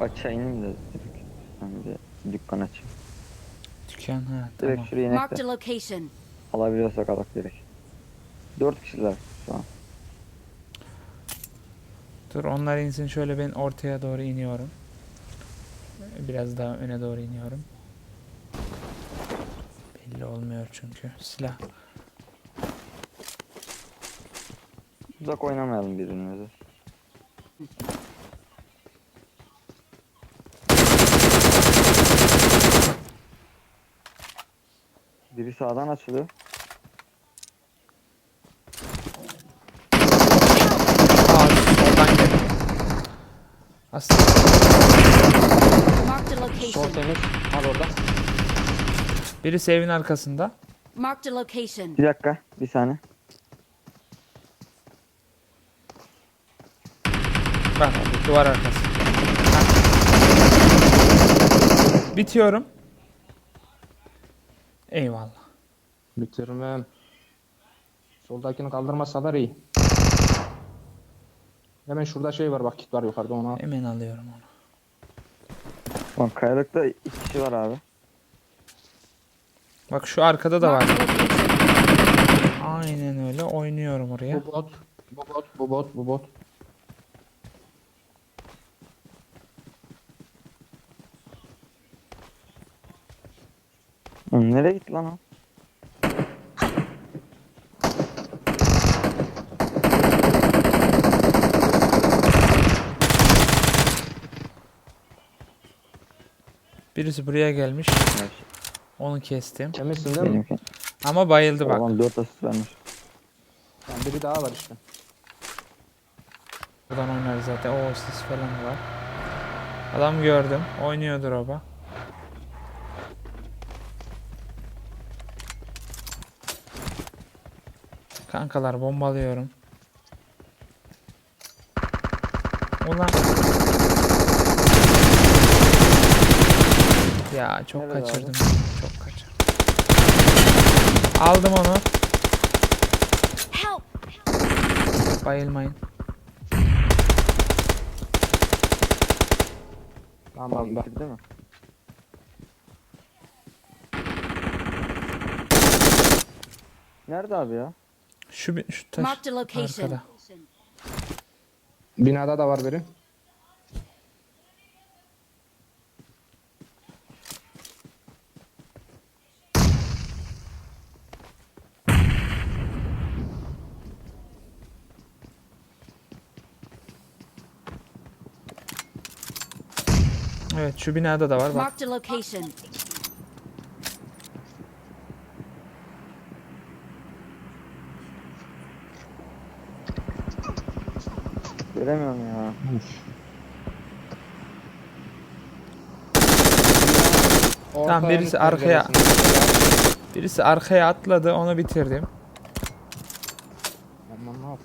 Aşağı ineyim de direkt. Ben bir dükkan açayım. Dükkan ha Direkt tamam. şuraya inek Marked de a location. alabiliyorsak alak direkt. Dört kişiler şu an. Dur onlar insin şöyle ben ortaya doğru iniyorum. Biraz daha öne doğru iniyorum. Belli olmuyor çünkü. Silah. Uzak oynamayalım birbirimize. Biri sağdan açılıyor. Aa soldan gel. Aslında Marked a Sol location. temiz. Al orada. birisi evin arkasında. Marked a location. Bir dakika, bir saniye. Bak duvar arkası. Ha. Bitiyorum. Eyvallah. Bitirmem. Soldakini kaldırmazsalar iyi. Hemen şurada şey var bak kit var yukarıda ona. al. Hemen alıyorum onu. Bak kayalıkta iki kişi var abi. Bak şu arkada da var. Aynen öyle oynuyorum oraya. Bu bot. Bu bot. Bu bot. Bu bot. Nereye gitti lan o? Birisi buraya gelmiş. Evet, Onu kestim. Temizsin değil mi? benimki. Ama bayıldı bak. Babam 4 asist vermiş. Tamam, biri daha var işte. Buradan oynarız zaten. O sis falan var. Adam gördüm. Oynuyordur oba. Kankalar bombalıyorum. Ulan. Ya çok Nerede abi? kaçırdım. Çok kaçırdım. Aldım onu. Help! Bayılmayın. Tamam bitirdi mi? Nerede abi ya? Şu şu taş arkada. Binada da var biri. Evet şu binada da var bak. Marked a location. Göremiyorum ya. Ortaya birisi mid arkaya-. Birisi arkaya atladı onu bitirdim.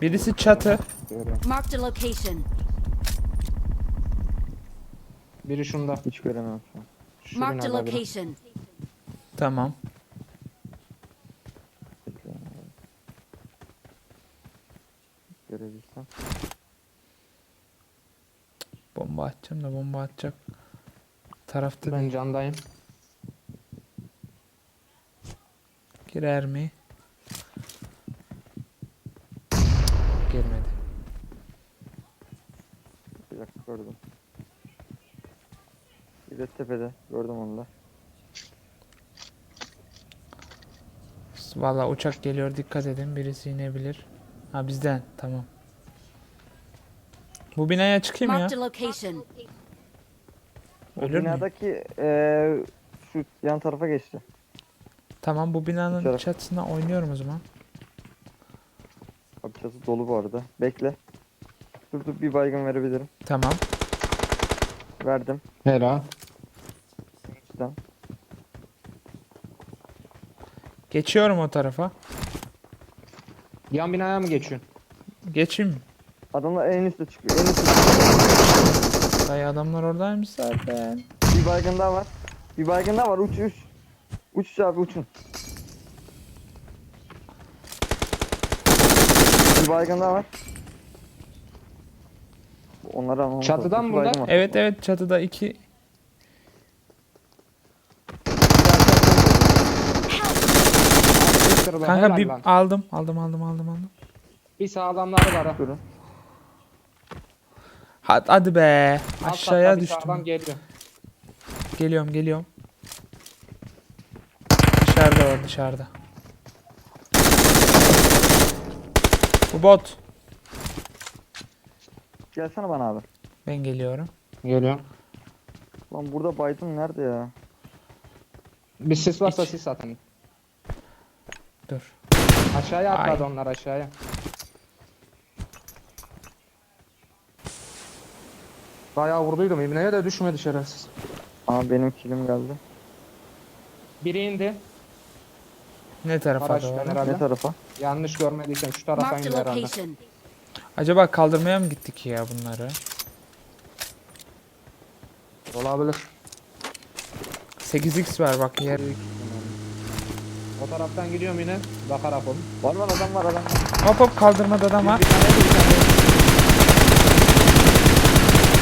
Birisi çatı. Marked a location. Biri şunda. Hiç göremiyorum şu an. Şu binada biri. location. Tamam. Görebilsem. Bomba atacağım da bomba atacak. Tarafta Ben candayım. girer mi? Girmedi. Bir dakika gördüm. Bir de tepede. Gördüm onu da. Valla uçak geliyor dikkat edin birisi inebilir. Ha bizden tamam. Bu binaya çıkayım ya. Marked a location. O Ölür müyüm? binadaki eee şu yan tarafa geçti. Tamam bu binanın Uçarak. çatısına oynuyorum o zaman. Abi çatı dolu bu arada. Bekle. Dur dur bir baygın verebilirim. Tamam. Verdim. Helal. Tamam. Geçiyorum o tarafa. Yan binaya mı geçiyorsun? Geçeyim? Adamlar en üstte çıkıyor. En üstte çıkıyor. Dayı adamlar oradaymış zaten. Bir baygın daha var. Bir baygın daha var. Uç uç. Uç abi uçun. Bir baygın daha var. almamız Çatıdan mı bunlar? Evet evet çatıda iki. Kırıldı, Kanka helal bir lan. aldım aldım aldım aldım aldım. Bir sağlamları var ha. Durun. Hadi, hadi be. Alt Aşağıya katta bir düştüm. sağlam geliyor. Geliyorum geliyorum. Dışarıda var dışarıda. Bu bot. Gelsene bana abi. Ben geliyorum. Geliyor. Lan burada Biden nerede ya? Bir sis varsa Hiç. sis atın. Dur. Aşağıya atladı Ay. onlar aşağıya. Bayağı vurduydum İbne'ye de düşmedi şerefsiz. Aa benim kilim geldi. Biri indi. Ne tarafa doğru? herhalde. Ne tarafa? Yanlış görmediysem şu taraftan Marked a gider herhalde. location. Acaba kaldırmaya mı gittik ya bunları? Olabilir. 8x var bak yer. O taraftan gidiyorum yine. Bakarak olun. Var var adam var adam var. Hop hop kaldırmada adam var. Bir tane bir tane.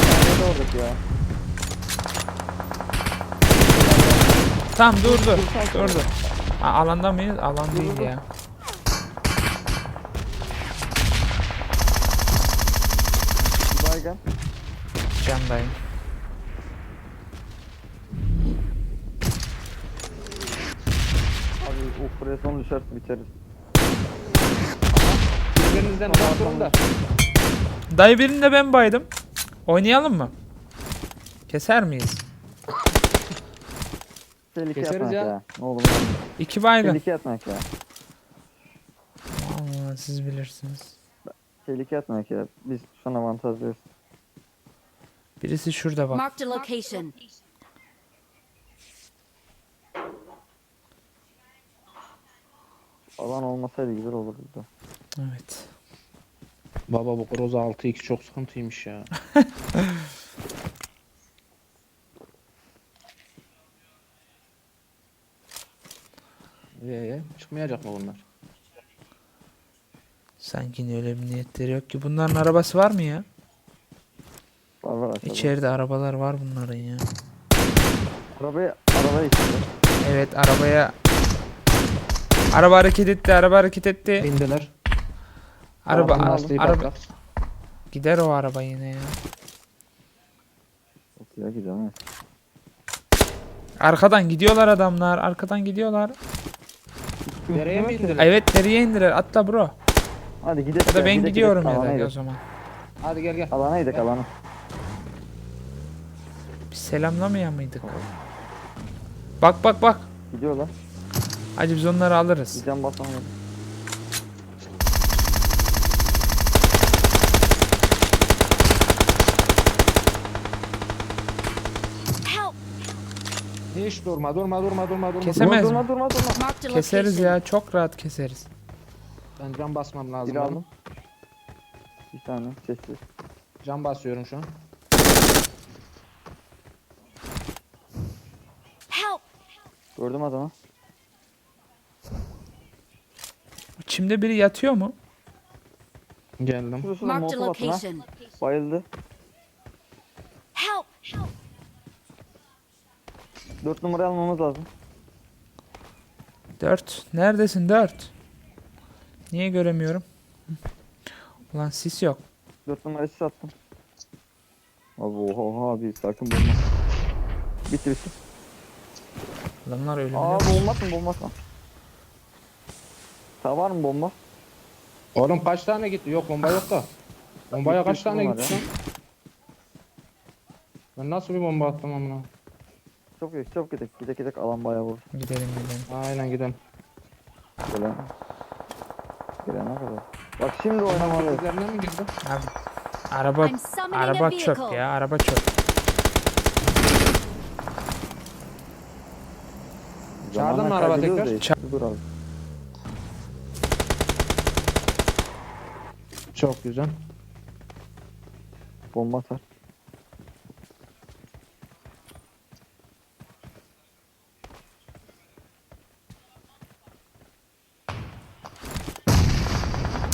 Nerede oradaki ya? Tamam dur dur. Dur dur. Ha, alanda mıyız? Alan değil ya. Bir baygın. Candayım. Abi uf buraya son düşerse biteriz. Birbirinizden uzak durun da. Dayı birini de ben baydım. Oynayalım mı? Keser miyiz? Tehlike Keseriz atmak ya. ya. Ne olur. İki baygın. Tehlike atmak ya. Aman siz bilirsiniz. Tehlike atmak ya. Biz şu an avantajlıyız. Birisi şurada bak. Marked a location. Alan olmasaydı güzel olurdu da. Evet. Baba bu Groza 6x çok sıkıntıymış ya. Ee, çıkmayacak mı bunlar? Sanki öyle bir niyetleri yok ki. Bunların arabası var mı ya? Var var aşağıda. İçeride arabalar var bunların ya. Arabaya, arabaya işte. Evet arabaya Araba hareket etti, araba hareket etti. İndiler. Araba lastiği araba patlak. gider o araba yine ya. Ya gidemez. Arkadan gidiyorlar adamlar, arkadan gidiyorlar. Nereye mi indiler? Evet nereye indiler? Atla bro. Hadi gidelim. Ya da ben gidiyorum ya da o zaman. Hadi gel gel. Alana gidelim alana. Bir selamlamaya mıydık? Bak bak bak. Gidiyorlar. Hadi biz onları alırız. Bir can. Help! Hiç durma durma durma durma durma. Kesemez durma, mi? durma durma durma. Keseriz ya çok rahat keseriz. Ben cam basmam lazım. Bir aldım. Bir tane sessiz. Cam basıyorum şu an. Help! Gördüm adamı. Çimde biri yatıyor mu? Geldim. Şurası da Marked a location. Bayıldı. Help! 4 numarayı almamız lazım. 4. Neredesin 4? Niye göremiyorum? Hı. Ulan sis yok. 4 numarayı size attım. Abi oha oha abi sakın bulma. Bitti bitti. Adamlar ölümlü. Aa bomba mı bomba mı? Sağ var mı bomba? Oğlum kaç tane gitti? Yok bomba yok da. Bombaya kaç tane var gitti lan? Ben nasıl bir bomba attım amına? Çok iyi çok gidek gidek gidek alan bayağı vur. Gidelim gidelim. Aynen gidelim. Gelen. Gelene kadar. Bak şimdi oynamalıyız. Üzerine mi girdi? Abi, araba I'm summoning a araba çöp vehicle. ya araba çöp. Çağırdın mı araba tekrar? işte. Dur abi. Çok güzel. Bomba atar.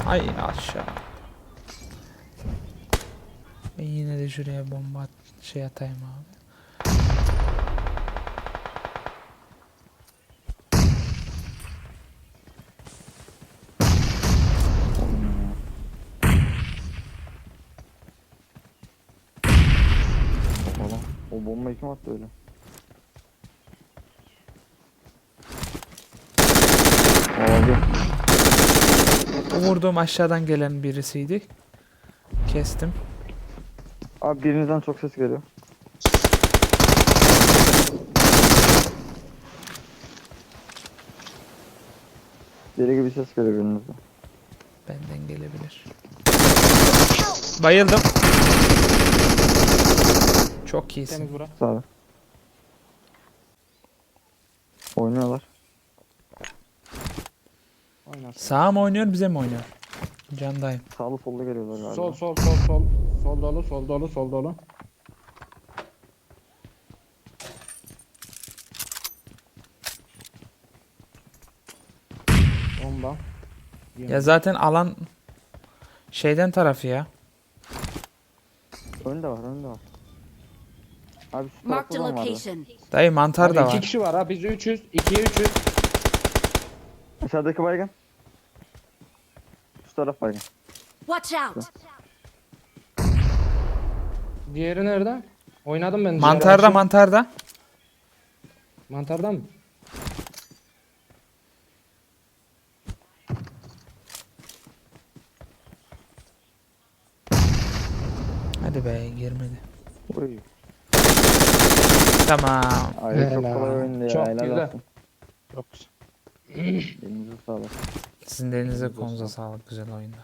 Ay aşağı. Ben yine de şuraya bomba şey atayım abi. Valla. O bombayı kim attı öyle? Abi. Vurduğum aşağıdan gelen birisiydi. Kestim. Abi birinizden çok ses geliyor. Deli gibi ses geliyor birinizden. Benden gelebilir. Bayıldım. Çok iyisin. Temiz bura. Sağ ol. Oynuyorlar. Oynasın. Sağa mı oynuyor bize mi oynuyor? Candayım. Sağlı sollu geliyorlar galiba. Sol sol sol sol. Sol dolu sol dolu sol dolu. Bomba. Ya zaten alan şeyden tarafı ya. Önde var önde var. Abi şu Marked tarafta a adam vardı. location. Dayı mantar da Abi iki var. kişi var ha biz 300. 2'ye 300. Aşağıdaki baygın. Şu taraf baygın. Watch out! Diğeri nerede? Oynadım ben. Mantarda Diğer mantarda. Mantarda mı? Hadi be girmedi. Oy. Tamam. Ay çok Helal. kolay oyundu ya. Çok helal güzel. olsun. Çok güzel. Elinize sağlık. Sizin de elinize konuza sağlık güzel oyunda.